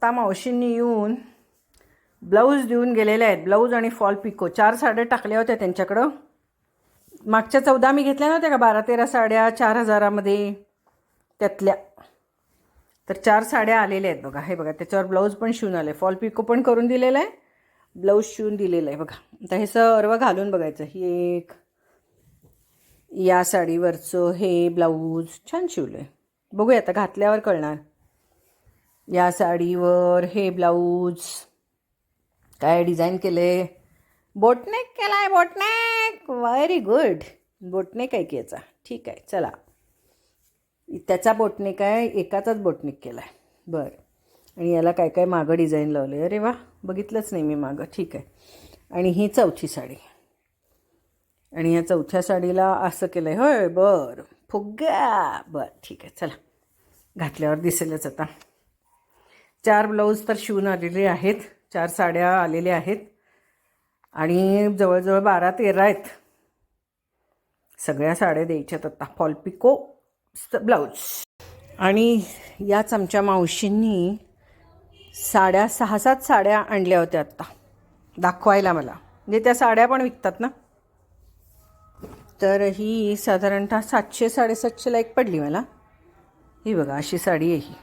आत्ता मावशींनी येऊन ब्लाऊज देऊन गेलेले आहेत. ब्लाऊज आणि फॉल पिको. चार साड्या टाकल्या होत्या त्यांच्याकडं. मागच्या चौदा मी घेतल्या नव्हत्या का? बारा तेरा साड्या चार हजारामध्ये त्यातल्या. तर चार साड्या आलेल्या आहेत बघा. हे बघा त्याच्यावर ब्लाऊज पण शिवून आले. फॉल पिको पण करून दिलेलं आहे. ब्लाऊज शिवून दिलेलं आहे बघा. आता हे सर्व घालून बघायचं. ही एक या साडीवरचं हे ब्लाऊज छान शिवलं आहे बघूया आता घातल्यावर कळणार. या साडीवर हे ब्लाऊज. काय डिझाईन केले? बोटनेक केला आहे बोटनेक. व्हेरी गुड बोटनेक आहे की याचा? ठीक आहे चला. त्याचा बोटनेक आहे एकाचाच बोटनेक केला आहे बरं. आणि याला काय काय मागं डिझाईन लावले? अरे वा बघितलंच नाही मी मागं. ठीक आहे. आणि ही चौथी साडी. आणि या चौथ्या साडीला असं केलं आहे होय बरं. फुग्गा. बरं ठीक आहे चला. घातल्यावर दिसेलच आता. चार ब्लाऊज तर शिवून आलेले आहेत. चार साड्या आलेल्या आहेत. आणि जवळजवळ बारा तेरा आहेत. सगळ्या साड्या द्यायच्यात आता. Fall pico blouse. आणि याच आमच्या मावशींनी साड्या सहा सात साड्या आणल्या होत्या आत्ता दाखवायला मला. म्हणजे त्या साड्या पण विकतात ना? तर ही साधारणतः सातशे साडेसातशेला एक पडली मला. ही बघा अशी साडी आहे ही.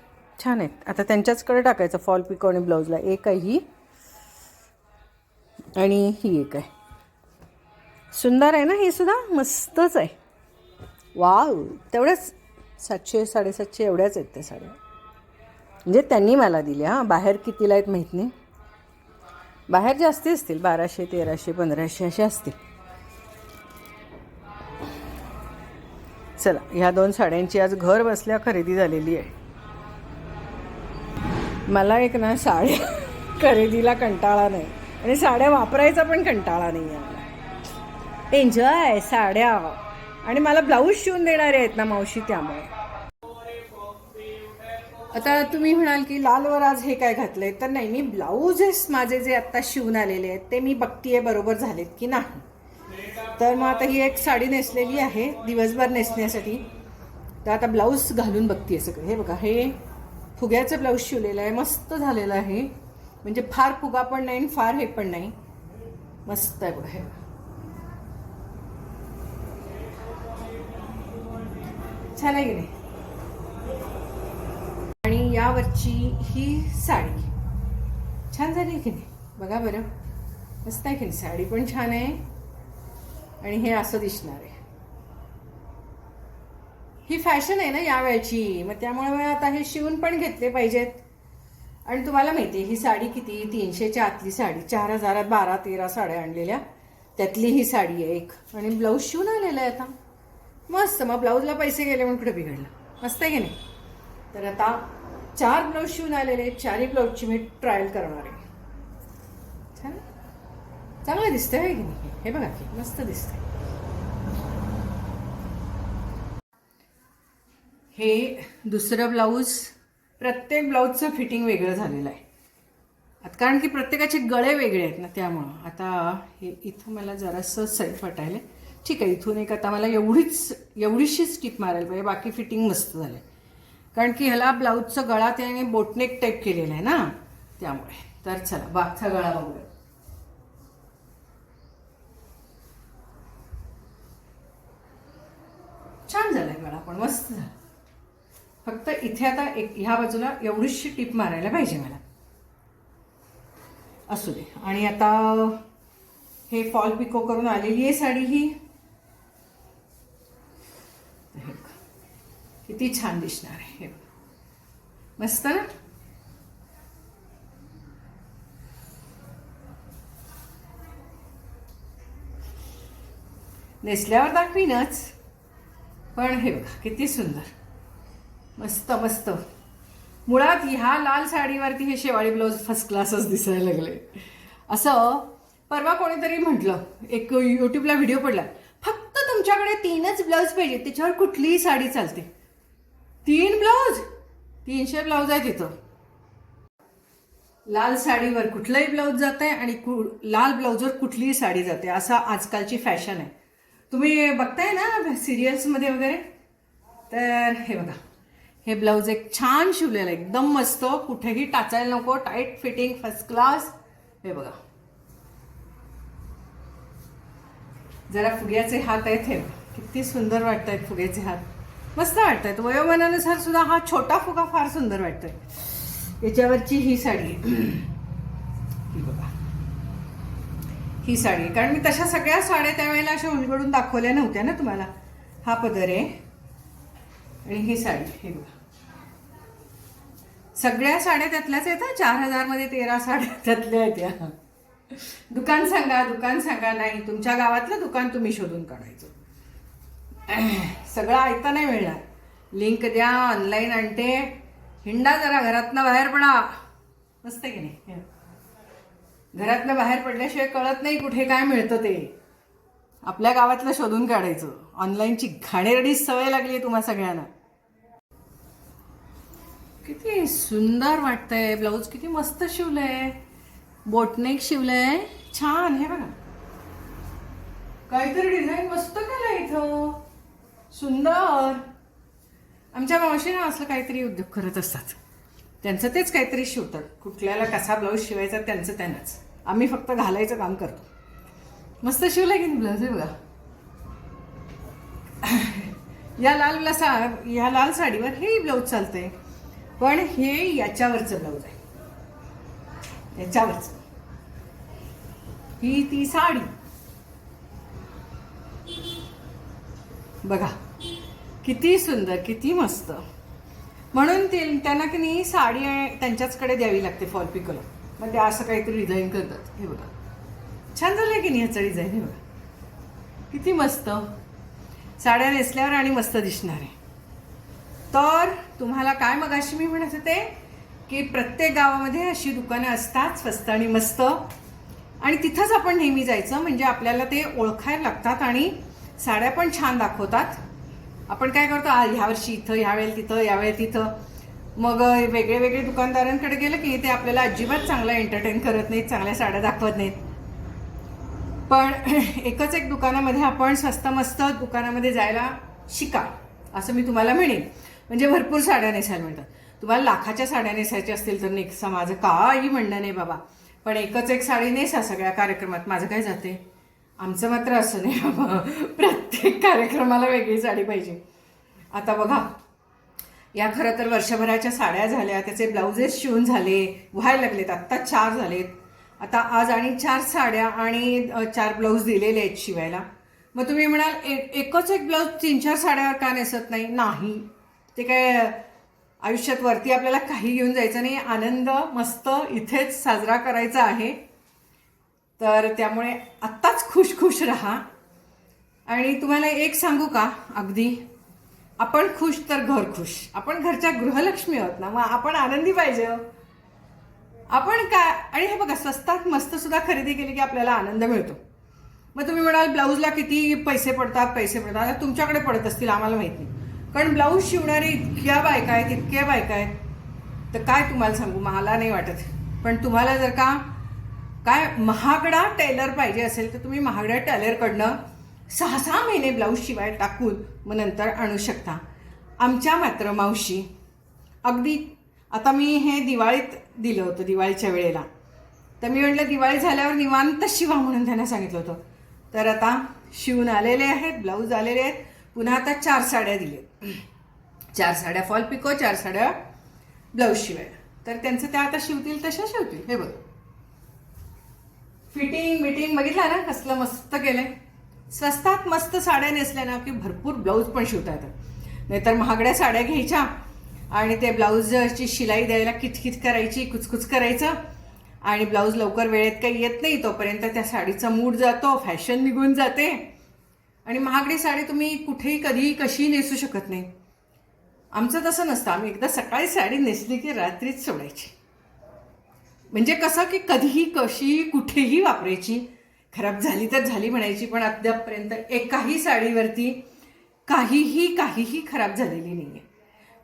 छान आहेत. आता त्यांच्याचकडे टाकायचं फॉल पिको आणि ब्लाऊजला. एक आहे ही आणि ही एक आहे. सुंदर आहे ना ही सुद्धा? मस्तच आहे. वाव. तेवढ्याच सातशे साडेसातशे एवढ्याच आहेत त्या साड्या. म्हणजे त्यांनी मला दिल्या हां. बाहेर कितीला आहेत माहीत नाही. बाहेर जास्ती असतील बाराशे तेराशे पंधराशे असे असतील. चला ह्या दोन साड्यांची आज घर बसल्या खरेदी झालेली आहे. मला एक ना साड्या खरेदीला कंटाळा नाही. आणि साड्या वापरायचा पण कंटाळा नाही आहे एन्जॉय साड्या. आणि मला ब्लाऊज शिवून देणारे आहेत ना मावशी त्यामुळे. आता तुम्ही म्हणाल की लालवर आज हे काय घातलंय? तर नाही मी ब्लाऊजेस माझे जे आत्ता शिवून आलेले आहेत ते मी बघतीये बरोबर झालेत की नाही. तर मग आता ही एक साडी नेसलेली आहे दिवसभर नेसण्यासाठी. तर आता ब्लाऊज घालून बघतीये सगळं. हे बघा हे फुग्याचं ब्लाऊज शिवलेलं आहे मस्त झालेलं आहे. म्हणजे फार फुगा पण नाही आणि फार हे पण नाही. मस्त आहे बघा हे. छान आहे की नाही? आणि यावरची ही साडी. छान झाली आहे की नाही? बघा बरं. मस्त आहे की नाही? साडी पण छान आहे. आणि हे असं दिसणार आहे. ही फॅशन आहे ना या वेळची मग त्यामुळे आता हे शिवून पण घेतले पाहिजेत. आणि तुम्हाला माहिती आहे ही साडी किती? तीनशेच्या आतली साडी. चार हजारात बारा तेरा साड्या आणलेल्या. त्यातली ही साडी आहे एक. आणि ब्लाऊज शिवून आलेला आहे आता. मस्त. मग ब्लाऊजला पैसे गेले म्हणून कुठे बिघडलं? मस्त आहे की नाही? तर आता चार ब्लाऊज शिवून आलेले आहेत. चारही ब्लाऊजची मी ट्रायल करणार आहे. छान. चांगलं दिसतंय आहे की नाही? हे बघा की मस्त दिसतंय. हे दुसरं ब्लाऊज प्रत्येक ब्लाऊजचं फिटिंग वेगळं झालेलं आहे. आता कारण की प्रत्येकाचे गळे वेगळे आहेत ना त्यामुळं. आता हे इथं मला जरासं सैफ फटायला ठीक आहे इथून एक आता मला एवढीच एवढीशीच टिप मारायला पाहिजे बाकी फिटिंग मस्त झालं कारण की ह्याला ब्लाऊजचं गळा त्याने बोटनेक टाईप केलेला आहे ना त्यामुळे. तर चला बागचा गळा बघूया. छान झालाय गळा पण मस्त झाला. फक्त इथे आता एक ह्या बाजूला एवढीशी टीप मारायला पाहिजे मला. असू दे. आणि आता हे फॉल पिको करून आलेली आहे साडी ही. किती छान दिसणार आहे. हे मस्त ना? नेसल्यावर दाखवीनच. पण हे बघा किती सुंदर. मस्त मस्त. मुळात ह्या लाल साडीवरती हे शेवाळी ब्लाऊज फर्स्ट क्लासच दिसायला लागले. असं परवा कोणीतरी म्हटलं एक युट्यूबला व्हिडिओ पडला फक्त तुमच्याकडे तीनच ब्लाऊज पाहिजे त्याच्यावर कुठलीही साडी चालते. तीन ब्लाऊज? तीनशे ब्लाऊज आहे तिथं. लाल साडीवर कुठलंही ब्लाऊज जात आहे आणि कु लाल ब्लाऊजवर कुठलीही साडी जाते. असं आजकालची फॅशन आहे. तुम्ही बघताय ना सिरियल्समध्ये वगैरे? तर हे बघा. हे ब्लाऊज एक छान शिवलेलं एकदम मस्त. कुठेही टाचायला नको. टाईट फिटिंग फर्स्ट क्लास हे बघा. जरा फुग्याचे हात आहेत हे. किती सुंदर वाटत आहेत फुग्याचे हात. मस्त वाटत आहेत वयोमानानुसार सुद्धा हा छोटा फुगा फार सुंदर वाटतोय. याच्यावरची ही साडी. ही बघा. ही साडी. कारण मी तशा सगळ्या साड्या त्यावेळेला अशा उलगडून दाखवल्या नव्हत्या ना तुम्हाला. हा पदर आहे. आणि ही साडी हे बघा. सगळ्या साड्या त्यातल्याच आहेत चार हजारमध्ये तेरा साड्या त्यातल्या आहेत या. दुकान सांगा दुकान सांगा. नाही तुमच्या गावातलं दुकान तुम्ही शोधून काढायचं. सगळं ऐकता नाही मिळणार. लिंक द्या ऑनलाईन आणते. हिंडा जरा घरातनं बाहेर पडा. मस्त की नाही? घरातनं बाहेर पडल्याशिवाय कळत नाही कुठे काय मिळतं ते. आपल्या गावातलं शोधून काढायचं. ऑनलाईनची घाणेरडी सवय लागली आहे तुम्हा सगळ्यांना. किती सुंदर वाटतंय. ब्लाऊज किती मस्त शिवलंय. बोटनेक शिवलंय. छान हे बघा. काहीतरी डिझाईन मस्त केलंय इथं. सुंदर. आमच्या मावशीनं असलं काहीतरी उद्योग करत असतात. त्यांचं तेच काहीतरी शिवतात. कुठल्याला कसा ब्लाऊज शिवायचा त्यांचं त्यांनाच. आम्ही फक्त घालायचं काम करतो. मस्त शिवलंय की ब्लाऊज हे बघा. या लाल सा या लाल साडीवर हे ब्लाऊज चालतंय. पण हे याच्यावरचं ब्लाऊज आहे. याच्यावरचं. ही ती साडी. बघा किती सुंदर किती मस्त. म्हणून ते त्यांना की नाही साडी त्यांच्याचकडे द्यावी लागते फॉल पिकोला मग ते असं काहीतरी डिझाईन करतात. हे बघा. छान झालं की नाही ह्याचं डिझाईन हे बघा. किती मस्त. साड्या नेसल्यावर आणि मस्त दिसणार. आहे तर तुम्हाला काय मगाशी मी म्हणत होते? की प्रत्येक गावामध्ये अशी दुकानं असतात स्वस्त आणि मस्त. आणि तिथंच आपण नेहमी जायचं म्हणजे आपल्याला ते ओळखायला लागतात आणि साड्या पण छान दाखवतात. आपण काय करतो ह्यावर्षी ह्या वर्षी इथं ह्यावेळेला तिथं यावेळेला तिथं. मग वेगळे वेगळे दुकानदारांकडे गेलं की ते आपल्याला अजिबात चांगलं एंटरटेन करत नाहीत चांगल्या साड्या दाखवत नाहीत. पण एकच एक दुकानामध्ये आपण स्वस्त मस्त दुकानामध्ये जायला शिका असं मी तुम्हाला म्हणेन. म्हणजे भरपूर साड्या नेसायला मिळतात. तुम्हाला लाखाच्या साड्या नेसायच्या असतील तर नेसा माझं काही म्हणणं नाही बाबा. पण एकच एक साडी नेसा सगळ्या कार्यक्रमात. माझं काय जाते? आमचं मात्र असं नाही बाबा. प्रत्येक कार्यक्रमाला वेगळी साडी पाहिजे. आता बघा. या खरं तर वर्षभराच्या साड्या झाल्या त्याचे ब्लाउजेस शिवून झाले व्हायला लागलेत आत्ता चार झालेत. आता आज आणि चार साड्या आणि चार ब्लाऊज दिलेले आहेत शिवायला. मग तुम्ही म्हणाल एकच एक ब्लाऊज तीन चार साड्यावर का नेसत नाही? नाही. ते काय आयुष्यात वरती आपल्याला काही घेऊन जायचं नाही. आनंद मस्त इथेच साजरा करायचा आहे. तर त्यामुळे आत्ताच खुश खुश राहा. आणि तुम्हाला एक सांगू का? अगदी. आपण खुश तर घर खुश. आपण घरच्या गृहलक्ष्मी आहोत ना मग आपण आनंदी पाहिजे हो. आपण काय आणि हे बघा स्वस्तात मस्त सुद्धा खरेदी केली की आपल्याला आनंद मिळतो. मग तुम्ही म्हणाल ब्लाऊजला किती पैसे पडतात पैसे पडतात. तुमच्याकडे पडत असतील आम्हाला माहिती नाही. कारण ब्लाऊज शिवणारे इतक्या बायका आहेत इतक्या बायका आहेत. तर काय तुम्हाला सांगू? मला नाही वाटत. पण तुम्हाला जर का काय महागडा टेलर पाहिजे असेल तर तुम्ही महागड्या टेलरकडनं सहा सहा महिने ब्लाऊज शिवाय टाकून मग नंतर आणू शकता. आमच्या मात्र मावशी अगदी आता मी हे दिवाळीत दिलं होतं दिवाळीच्या वेळेला. तर मी म्हटलं दिवाळी झाल्यावर निवांत शिवा म्हणून त्यांना सांगितलं होतं. तर आता शिवून आलेले आहेत ब्लाऊज आलेले आहेत. पुन्हा आता चार साड्या दिल्या चार साड्या फॉल पिको चार साड्या ब्लाऊज शिवायला तर त्यांचं त्या आता शिवतील तशा शिवतील. हे बघ. फिटिंग बिटिंग बघितला ना? कसलं मस्त केलंय. स्वस्तात मस्त साड्या नेसल्या ना की भरपूर ब्लाऊज पण शिवता येतात. नाहीतर महागड्या साड्या घ्यायच्या आणि ते ब्लाऊजची शिलाई द्यायला किचकिच करायची कुचकुच करायचं आणि ब्लाऊज लवकर वेळेत काही येत नाही तोपर्यंत त्या साडीचा मूड जातो फॅशन निघून जाते. आणि महागडी साडी तुम्ही कुठेही कधीही कशीही नेसू शकत नाही. आमचं तसं नसतं. आम्ही एकदा सकाळी साडी नेसली की रात्रीच सोडायची. म्हणजे कसं की कधीही कशी कुठेही वापरायची. खराब झाली तर झाली म्हणायची पण अद्यापपर्यंत एकाही साडीवरती काहीही काहीही खराब झालेली नाही आहे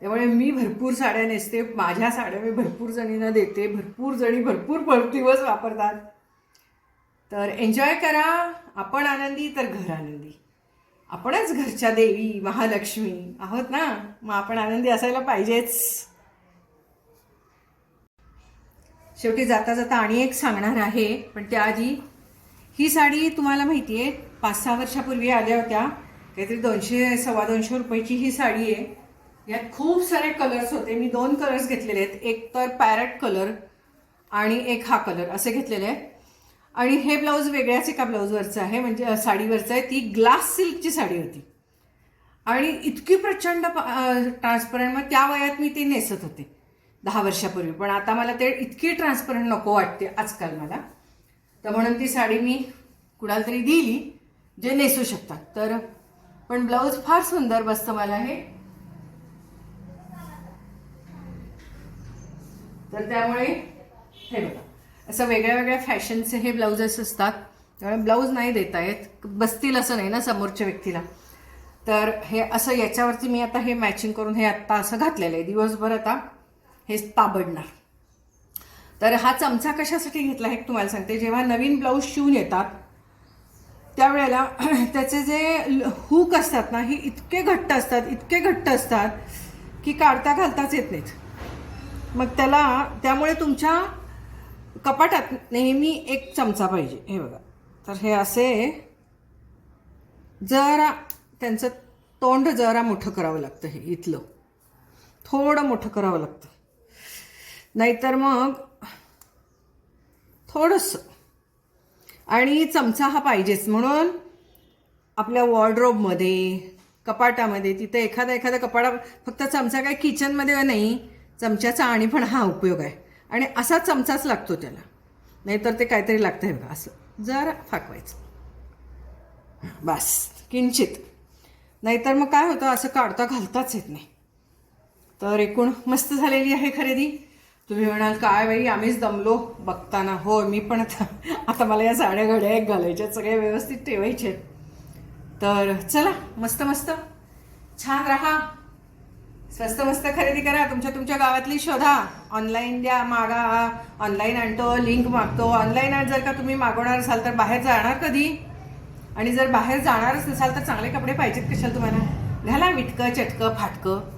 त्यामुळे मी भरपूर साड्या नेसते माझ्या साड्या मी भरपूर जणींना देते भरपूर जणी भरपूर भर दिवस वापरतात. तर एन्जॉय करा आपण आनंदी तर घर आनंदी. आपणच घरच्या देवी महालक्ष्मी आहोत ना? मग आपण आनंदी असायला पाहिजेच. शेवटी जाता जाता आणि एक सांगणार आहे पण त्याआधी ही साडी तुम्हाला माहिती आहे पाच सहा वर्षापूर्वी आल्या होत्या. काहीतरी दोनशे सव्वा दोनशे रुपयाची ही साडी आहे. यात खूप सारे कलर्स होते. मी दोन कलर्स घेतलेले आहेत. एक तर पॅरट कलर आणि एक हा कलर असे घेतलेले आहेत. आणि हे ब्लाऊज वेगळ्याच एका ब्लाऊजवरचं आहे म्हणजे साडीवरचं आहे. ती ग्लास सिल्कची साडी होती. आणि इतकी प्रचंड ट्रान्सपरंट मग त्या वयात मी ती नेसत होते दहा वर्षापूर्वी. पण आता मला ते इतकी ट्रान्सपरंट नको वाटते आजकाल मला. तर म्हणून ती साडी मी कुणाला तरी दिली जे नेसू शकतात. तर पण ब्लाऊज फार सुंदर बसतं मला हे. तर त्यामुळे हे बघा. असं वेगळ्या वेगळ्या फॅशनचे हे ब्लाउजेस असतात. त्यामुळे ब्लाऊज नाही देता येत. बसतील असं नाही ना समोरच्या व्यक्तीला. तर हे असं याच्यावरती मी आता हे मॅचिंग करून हे आत्ता असं घातलेलं आहे. दिवसभर आता हे ताबडणार. तर हा चमचा कशासाठी घेतला हे तुम्हाला सांगते. जेव्हा नवीन ब्लाऊज शिवून येतात त्यावेळेला त्याचे जे हुक असतात ना हे इतके घट्ट असतात इतके घट्ट असतात की काढता घालताच येत नाहीत. मग त्याला त्यामुळे तुमच्या कपाटात नेहमी एक चमचा पाहिजे. हे बघा. तर हे असे जरा त्यांचं तोंड जरा मोठं करावं लागतं हे इथलं. थोडं मोठं करावं लागतं. नाहीतर मग थोडंसं. आणि चमचा हा पाहिजेच. म्हणून आपल्या वॉर्ड्रोबमध्ये कपाटामध्ये तिथे एखादा एखादा कपाटा फक्त चमचा काय किचनमध्ये नाही चमच्याचा आणि पण हा उपयोग आहे. आणि असा चमचाच लागतो त्याला. नाहीतर ते काहीतरी लागतं आहे बघा असं. जरा फाकवायचं. बस किंचित. नाहीतर मग काय होतं असं काढता घालताच येत नाही. तर एकूण मस्त झालेली आहे खरेदी. तुम्ही म्हणाल काय बाई आम्हीच दमलो. बघताना हो मी पण आता आता मला या साड्या घड्या एक घालायच्या सगळ्या व्यवस्थित ठेवायचे तर चला मस्त मस्त. छान राहा. स्वस्त मस्त खरेदी करा तुमच्या तुमच्या गावातली शोधा. ऑनलाईन द्या मागा. ऑनलाईन आणतो लिंक मागतो. ऑनलाईन जर का तुम्ही मागवणार असाल तर बाहेर जाणार कधी? आणि जर बाहेर जाणारच नसाल तर चांगले कपडे पाहिजेत कशाला तुम्हाला? घाला विटकं चटकं फाटकं.